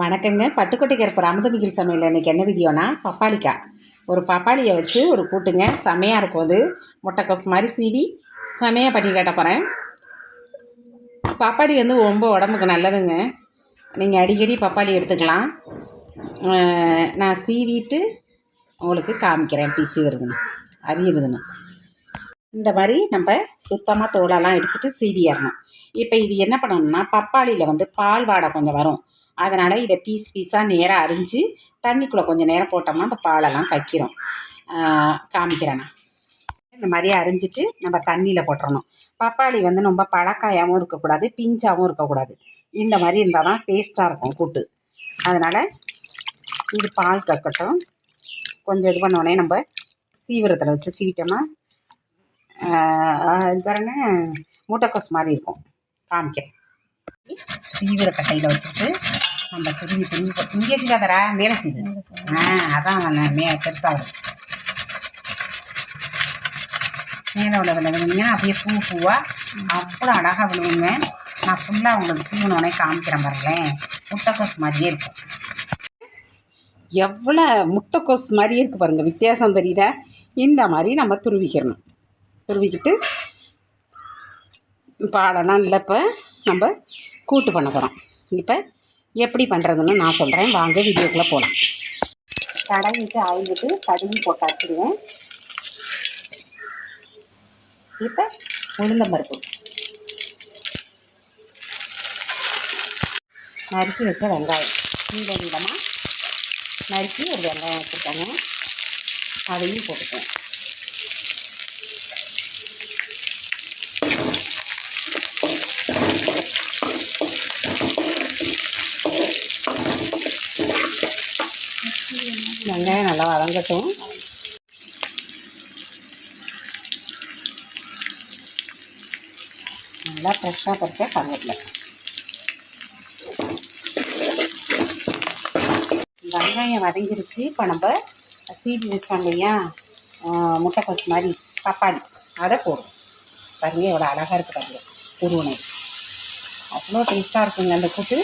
வணக்கங்க. பட்டுக்கோட்டை கருப்பு ராமதமிகில் சமையல் இன்றைக்கி என்ன வீடியோனா பப்பாளிக்காய். ஒரு பப்பாளியை வச்சு ஒரு கூட்டுங்க. செமையாக இருக்கும் அது. முட்டைக்கோஸ் மாதிரி சீவி செமையாக பண்ணி கேட்ட போகிறேன் பப்பாளி வந்து ரொம்ப உடம்புக்கு நல்லதுங்க. நீங்கள் அடிக்கடி பப்பாளி எடுத்துக்கலாம். நான் சீவிட்டு உங்களுக்கு காமிக்கிறேன். எப்படி சீவுறதுன்னு அரியுறதுன்னு இந்த மாதிரி நம்ம சுத்தமாக தோலெல்லாம் எடுத்துகிட்டு சீவிடணும் இப்போ இது என்ன பண்ணணும்னா பப்பாளியில் வந்து பால் வாடை கொஞ்சம் வரும். அதனால் இதை பீஸ் பீஸாக நேராக அரிஞ்சு தண்ணிக்குள்ளே கொஞ்சம் நேரம் போட்டோம்னா அந்த பாலெல்லாம் கக்கிறோம் காமிக்கிறேண்ணா இந்த மாதிரி அரிஞ்சிட்டு நம்ம தண்ணியில் போட்டுறணும். பப்பாளி வந்து ரொம்ப பழக்காயாகவும் இருக்கக்கூடாது பிஞ்சாகவும் இருக்கக்கூடாது. இந்த மாதிரி இருந்தால் தான் டேஸ்ட்டாக இருக்கும் கூட்டு. அதனால் இது பால் கக்கட்டும். கொஞ்சம் இது பண்ணோடனே நம்ம சீவிரத்தில் வச்சு சீவிட்டோம்னா இது பாருங்க முட்டைக்கோஸ் மாதிரி இருக்கும். காமிக்கிறேன். சீவிர கட்டையில் வச்சுட்டு நம்ம திரும்பி திரும்பி இங்கே சீவாதரா மேலே சீவு ஆ அதான் நான் மே பெருசாக வரும். மேலே உள்ள விழுவுனீங்கன்னா அப்படியே பூ பூவாக அவ்வளோ அழகாக விழுவுங்க. நான் ஃபுல்லாக உங்களுக்கு சீவனோடனே காமிக்கிறேன் பாருங்களேன். முட்டைக்கோஸ் மாதிரியே இருக்கும். எவ்வளோ முட்டைக்கோஸ் மாதிரியே இருக்குது பாருங்கள் வித்தியாசம் தெரியுதா? இந்த மாதிரி நம்ம துருவிக்கிறணும். துருவிக்கிட்டு பாடலாம் இல்லை இப்போ நம்ம கூட்டு பண்ண போகிறோம் இப்போ எப்படி பண்ணுறதுன்னு நான் சொல்கிறேன் வாங்க வீடியோக்குள்ளே போகலாம் கடையிட்டு ஆயில் விட்டு கடுகு போட்டு இப்போ உளுந்தம்பருப்பு நறுக்கி வச்ச வெங்காயம். நீள நீளமாக நறுக்கி ஒரு வெங்காயம் வச்சுருக்காங்க. அதையும் போட்டுக்குவேன். வெங்காயம் நல்லா வதங்கட்டும். நல்லா ஃப்ரெஷ்ஷாக பறிச்ச கருவேப்பிலை. வெங்காயம் வதங்கிருச்சு. இப்போ நம்ம சீடி வச்சோம் இல்லையா? ஆஹ் முட்டைக்கோஸ் மாதிரி பப்பாளி. அதை போடும் பாருங்க எவ்வளோ அழகாக இருக்குது பாருங்க. உருவனை அவ்வளோ டேஸ்ட்டாக இருக்குங்க அந்த கூட்டு.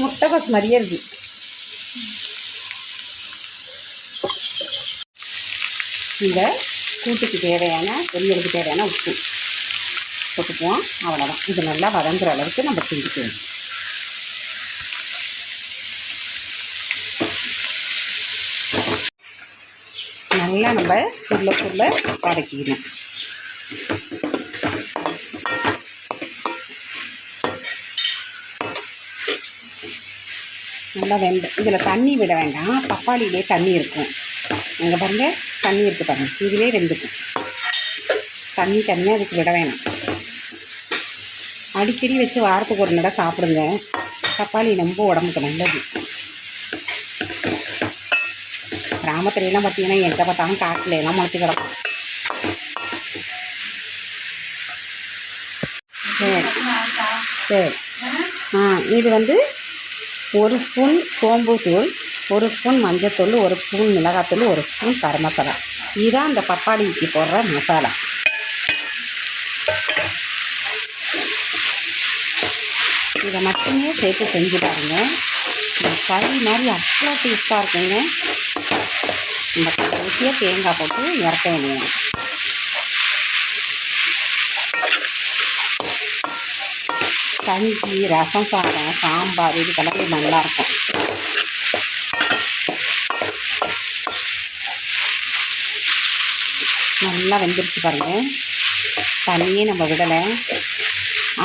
முட்டை மாதிரியே இருக்கு. இந்த கூட்டுக்கு தேவையான பொரியலுக்கு தேவையான உப்பு போட்டுக்குவோம். அவ்வளோதான் இது நல்லா வதங்குற அளவுக்கு நம்ம செஞ்சுக்கணும் நல்லா நம்ம சுருள சுருள வதக்கிக்கணும் நல்லா வெந்த இதில் தண்ணி விட வேண்டாம். பப்பாளியிலே தண்ணி இருக்கும். அங்கே பாருங்கள் தண்ணி இருக்குது பாருங்கள் இதுவே வெந்துக்கும். தண்ணி தண்ணியாக அதுக்கு விட வேணாம். அடிக்கடி வச்சு வாரத்துக்கு ஒரு நடை சாப்பிடுங்க. தப்பாளி ரொம்ப உடம்புக்கு நல்லது. கிராமத்துலலாம் பார்த்தீங்கன்னா எங்கே பார்த்தாலும் காட்டில் எல்லாம் முளைச்சி கிடக்கும். சரி. சரி. ஆ இது வந்து ஒரு ஸ்பூன் சோம்புத்தூள் ஒரு ஸ்பூன் மஞ்சத்தூள் ஒரு ஸ்பூன் மிளகாத்தூள் ஒரு ஸ்பூன் கரம் மசாலா. இதுதான் அந்த பப்பாளிக்கு போடுற மசாலா. இதை மட்டுமே சேர்த்து செஞ்சு பாருங்க. இந்த கறி மாதிரி அவ்வளோ டேஸ்ட்டாக இருக்குங்க. இந்த கடைசியாக தேங்காய் போட்டு இறக்க வேணுங்க கஞ்சி ரசம் சாதம் சாம்பார் இதுக்கெல்லாம் நல்லாயிருக்கும் நல்லா வெந்துருச்சு பாருங்கள் தண்ணியே நம்ம விடலை.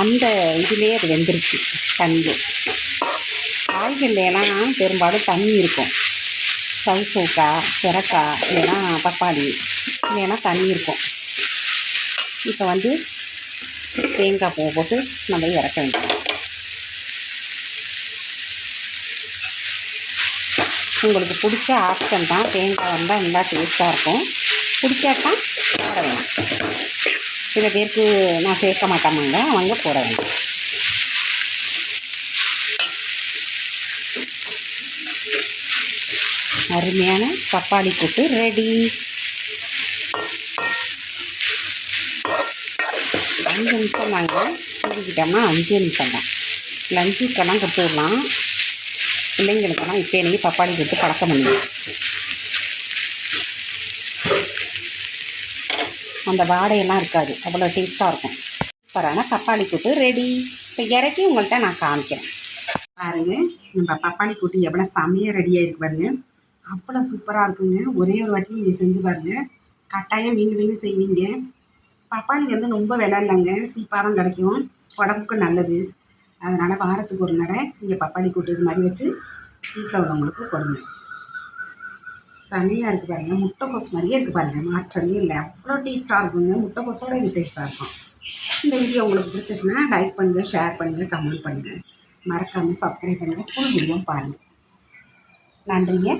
அந்த இதுலேயே அது வெந்துருச்சு தண்ணி. காய்கறிலாம் பெரும்பாலும் தண்ணி இருக்கும். சவுசவுக்கா சுரக்காய் இல்லைன்னா பப்பாளி இல்லைன்னா தண்ணி இருக்கும். இப்போ வந்து தேங்காய் பூ போட்டு நம்ம இறக்க வேண்டியது உங்களுக்கு பிடிச்ச ஆப்ஷன் தான் தேங்காய் வந்தால் நல்லா டேஸ்ட்டாக இருக்கும். பிடிக்காட்டா போட வேணும் சில பேருக்கு நான் சேர்க்க மாட்டேமாங்க அவங்க போட வேணும் அருமையான பப்பாளி கூட்டு ரெடி அஞ்சு நிமிஷம் தாங்க சீவிக்கிட்டோம்னா அஞ்சு நிமிஷம் தான் லஞ்சுக்கெல்லாம் கொடுத்துடலாம் பிள்ளைங்களுக்கெல்லாம் இப்போ எனக்கு பப்பாளி கொடுத்து பழக்கம் பண்ணுவோம் அந்த வாடையெல்லாம் இருக்காது. அவ்வளோ டேஸ்ட்டாக இருக்கும். சூப்பரான பப்பாளி கூட்டு ரெடி இப்போ இறக்கி உங்கள்கிட்ட நான் காமிக்கிறேன். பாருங்கள் நம்ம பப்பாளி கூட்டு எவ்வளோ செமையாக ரெடியாக இருக்கு பாருங்க. அவ்வளோ சூப்பராக இருக்குங்க. ஒரே ஒரு வாட்டி நீங்கள் செஞ்சு பாருங்க. கட்டாயம் மீண்டும் மீண்டும் செய்வீங்க. பப்பாளி வந்து ரொம்ப விலை இல்லைங்க. சீப்பாக தான் கிடைக்கும். உடம்புக்கு நல்லது. அதனால் வாரத்துக்கு ஒரு நடை இங்கே பப்பாளி கூட்டு இது மாதிரி வச்சு வீட்டில் உள்ளவங்களுக்கு கொடுங்க. செமையாக இருக்குது பாருங்கள் முட்டைக்கோஸ் மாதிரியே இருக்குது பாருங்கள் மாற்றமே இல்லை. அவ்வளோ டேஸ்ட்டாக இருக்குங்க. முட்டைக்கோஸோட இது டேஸ்ட்டாக இருக்கும். இந்த வீடியோ உங்களுக்கு பிடிச்சிச்சுன்னா லைக் பண்ணுங்கள் ஷேர் பண்ணுங்கள் கமெண்ட் பண்ணுங்கள் மறக்காமல் சப்ஸ்கிரைப் பண்ணுங்கள் ஃபுல் வீடியோ பாருங்கள் நன்றிங்க.